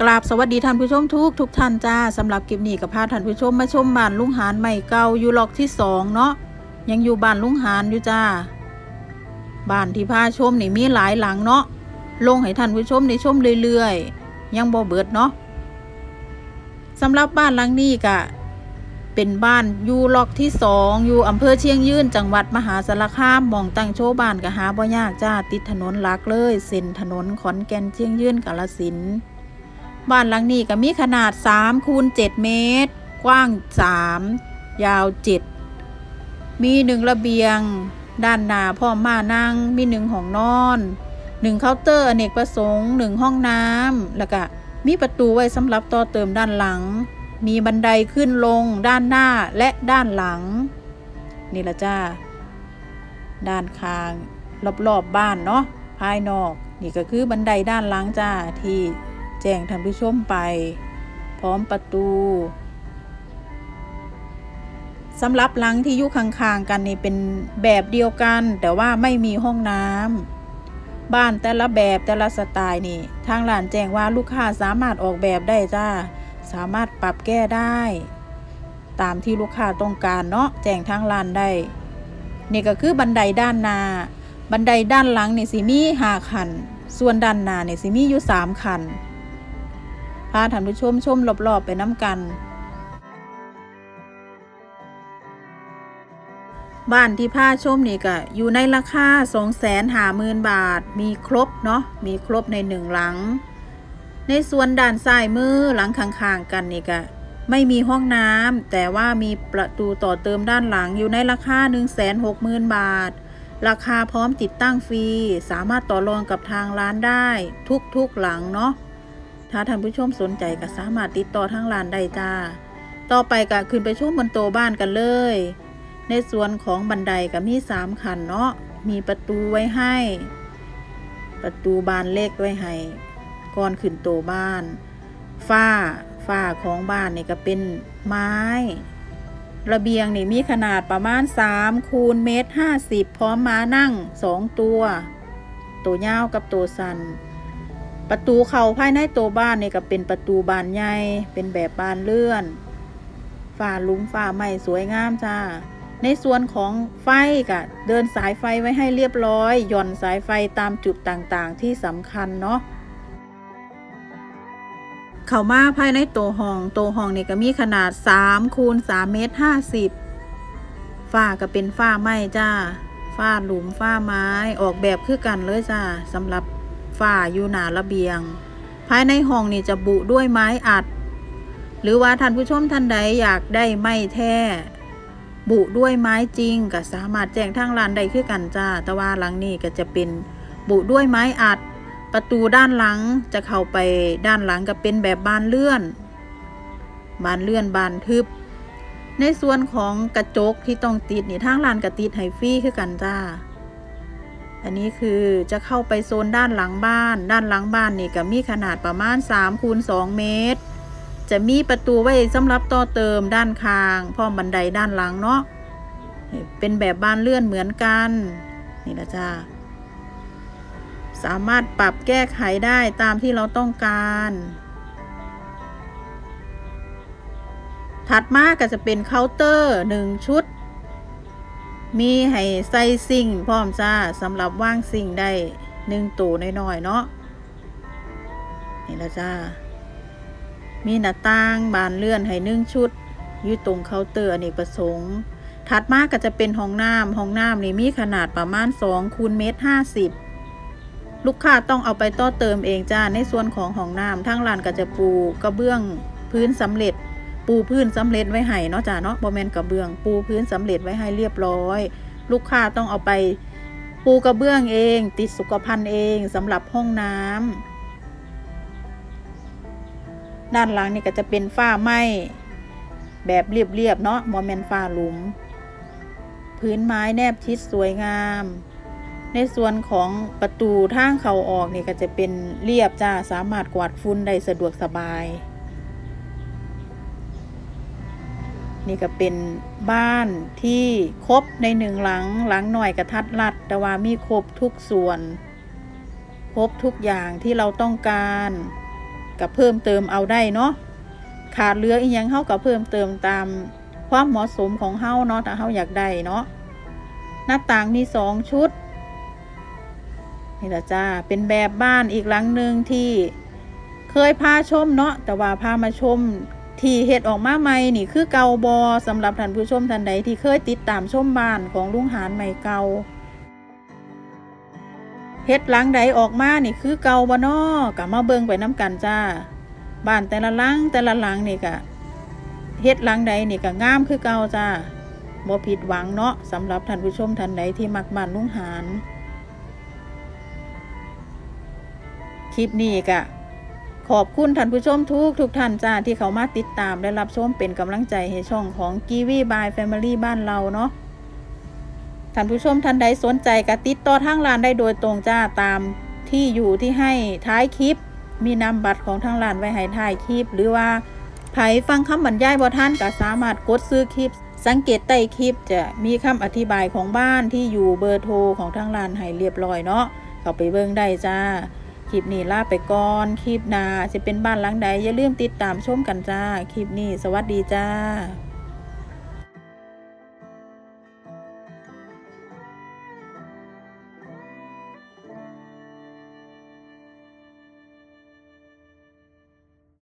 กราบสวัสดีท่านผู้ชมทุกทุกท่านจ้าสำหรับคลิปนี้กับพาท่านผู้ชมมาชมบ้านลุงหานใหม่เก่าอยู่ล็อกที่สองเนาะยังอยู่บ้านลุงหานอยู่จ้าบ้านที่พาชมนี่มีหลายหลังเนาะลงให้ท่านผู้ชมได้ชมเรื่อยๆ ยังบ่เบิดเนาะสำหรับบ้านหลังนี้กะเป็นบ้านอยู่ล็อกที่สองอยู่อำเภอเชียงยืนจังหวัดมหาสารคามมองตั้งโชว์บ้านกะหาบ่ยากจ้าติดถนนหลักเลยเส้นถนนขอนแก่นเชียงยืนกาลสินธุ์ บ้านหลังนี้ก็มีขนาด3คูณ7เมตร กว้าง 3 ยาว 7 มีหนึ่งระเบียง ด้านหน้าพ่อมมานั่ง มีหนึ่งห้องนอนหนึ่งเคาน์เตอร์อเนกประสงค์หนึ่งห้องน้ำแล้วก็มีประตูไว้สำหรับต่อเติมด้านหลัง มีบันไดขึ้นลงด้านหน้าและด้านหลัง นี่ละจ้า ด้านข้างรอบๆบบ้านเนาะภายนอก นี่ก็คือบันไดด้านหลังจ้าที่ แจ้งท่านผู้ชมไป พร้อมประตูสำหรับหลังที่อยู่ข้างๆกันนี่เป็นแบบเดียวกัน แต่ว่าไม่มีห้องน้ำบ้านแต่ละแบบแต่ละสไตล์นี่ ทางร้านแจ้งว่าลูกค้าสามารถออกแบบได้จ้าสามารถปรับแก้ได้ ตามที่ลูกค้าต้องการเนาะแจ้งทางร้านได้ นี่ก็คือบันไดด้านหน้าบันไดด้านหลังนี่สิมีห้าขัน ส่วนด้านหน้านี่สิมีอยู่สามขัน พาท่านผู้ชมชมรอบๆไปน้ำกัน บ้านที่พาชมนี่ก็อยู่ในราคา2 5 0 0 0 0บาท มีครบเนาะมีครบในหนึ่งหลัง ในส่วนด้านซ้ายมือหลังข้างๆกันนี่ก็ไม่มีห้องน้ำแต่ว่ามีประตูต่อเติมด้านหลังอยู่ในราคา 160,000 บาท ราคาพร้อมติดตั้งฟรี สามารถต่อรองกับทางร้านได้ ทุกๆหลังเนาะ ถ้าท่านผู้ชมสนใจก็สามารถติดต่อทางร้านได้จ้า ต่อไปก็ขึ้นไปชมบนโตะบ้านกันเลย ในส่วนของบันไดก็มีสามขันเนาะ มีประตูไว้ให้ ประตูบานเล็กไว้ให้ ก่อนขึ้นโตะบ้าน ฝ้า ฝ้าของบ้านนี่ก็เป็นไม้ ระเบียงนี่มีขนาดประมาณ3คูณเมตร50พร้อมม้านั่ง2ตัว ตัวยาวกับตัวสัน ประตูเข้าภายในตัวบ้านนี่ก็เป็นประตูบานใหญ่เป็นแบบบานเลื่อนฝ้าหลุมฝ้าไม้สวยงามจ้า ในส่วนของไฟก็เดินสายไฟไว้ให้เรียบร้อยหย่อนสายไฟตามจุดต่างๆ ที่สำคัญเนาะเข้ามาภายในตัวห้องตัวห้องนี่ก็มีขนาด3คูณ3เมตร50ฝ้าก็เป็นฝ้าไม้จ้าฝ้าหลุมฝ้าไม้ออกแบบคือกันเลยจ้าสำหรับ ฝ้าอยู่หนาระเบียง ภายในห้องนี่จะบุด้วยไม้อัด หรือว่าท่านผู้ชมท่านใดอยากได้ไม้แท้บุด้วยไม้จริงก็สามารถแจ้งทางร้านได้คือกันจ้า แต่ว่าหลังนี้ก็จะเป็นบุด้วยไม้อัด ประตูด้านหลังจะเข้าไปด้านหลังก็เป็นแบบบานเลื่อน บานเลื่อนบานทึบ ในส่วนของกระจกที่ต้องติดนี่ทางร้านก็ติดให้ฟรีคือกันจ้า อันนี้คือจะเข้าไปโซนด้านหลังบ้าน ด้านหลังบ้านนี่ก็มีขนาดประมาณ3คูณ2เมตร จะมีประตูไว้สำหรับต่อเติมด้านข้างพร้อมบันไดด้านหลังเนาะเป็นแบบบ้านเลื่อนเหมือนกัน นี่นะจ้าสามารถปรับแก้ไขได้ตามที่เราต้องการ ถัดมาก็จะเป็นเคาน์เตอร์หนึ่งชุด มีให้ใส่ซิงพร้อมจ้าสำหรับว่างซิงได้หนึ่งตัวน้อยๆเนาะนี่ละจ้า มีหน้าต่างบานเลื่อนให้นึ่งชุดอยู่ตรงเคาน์เตอร์อเนกประสงค์ ถัดมาก็จะเป็นห้องน้ำห้องน้ำนี่มีขนาดประมาณ2คูณเมตร50ลูกค้าต้องเอาไปต่อเติมเองจ้าในส่วนของห้องน้ำทางร้านก็จะปูกระเบื้องพื้นสำเร็จ ปูพื้นสำเร็จไว้ให้เนาะจ้าเนาะบอแมนกระเบื้อง ปูพื้นสำเร็จไว้ให้เรียบร้อย ลูกค้าต้องเอาไปปูกระเบื้องเอง ติดสุขภัณฑ์เองสำหรับห้องน้ำด้านหลังนี่ก็จะเป็นฝ้าไหมแบบเรียบๆเนาะบอแมนฝ้าหลุม พื้นไม้แนบชิดสวยงาม ในส่วนของประตูทางเขาออกนี่ก็จะเป็นเรียบจ้าสามารถกวาดฝุ่นได้สะดวกสบาย นี่ก็เป็นบ้านที่ครบในหนึ่งหลังหลังหน่อยกระทัดรัด แต่ว่ามีครบทุกส่วน ครบทุกอย่างที่เราต้องการกับเพิ่มเติมเอาได้เนาะขาดเหลืออีหยังเฮาก็เพิ่มเติมตามความเหมาะสมของเฮาเนาะถ้าเฮาอยากได้เนาะหน้าต่างมีสองชุดนี่ละจ้าเป็นแบบบ้านอีกหลังหนึ่งที่เคยพาชมเนาะแต่ว่าพามาชม ที่เฮ็ดออกมาใหม่นี่คือเกาบอสำหรับท่านผู้ชมท่านใดที่เคยติดตามชมบ้านของลุงหานใหม่เกาเฮ็ดหลังใดออกมานี่คือเกาบ่นอกะมาเบิ่งไปน้ำกันจ้าบ้านแต่ละหลังแต่ละหลังนี่กะเฮ็ดหลังใดนี่ก็งามคือเกาจ้าบ่ผิดหวังเนาะสำหรับท่านผู้ชมท่านใดที่มักบ้านลุงหานคลิปนี้กะ ขอบคุณท่านผู้ชมทุกทุกท่านจ้าที่เขามาติดตามและรับชมเป็นกำลังใจให้ช่องของกีวีบายแฟมิลี่บ้านเราเนาะท่านผู้ชมท่านใดสนใจก็ติดต่อทางร้านได้โดยตรงจ้าตามที่อยู่ที่ให้ท้ายคลิป มีนำบัตรของทางร้านไว้ให้ท้ายคลิป หรือว่าไผฟังคำบรรยายบ่ท่านก็สามารถกดซื้อคลิป สังเกตใต้คลิปจะมีคำอธิบายของบ้านที่อยู่เบอร์โทรของทางร้านให้เรียบร้อยเนาะเข้าไปเบิ่งได้จ้า คลิปนี้ลาไปก่อน คลิปหน้าจะเป็นบ้านหลังใดอย่าลืมติดตามชมกันจ้า คลิปนี้สวัสดีจ้า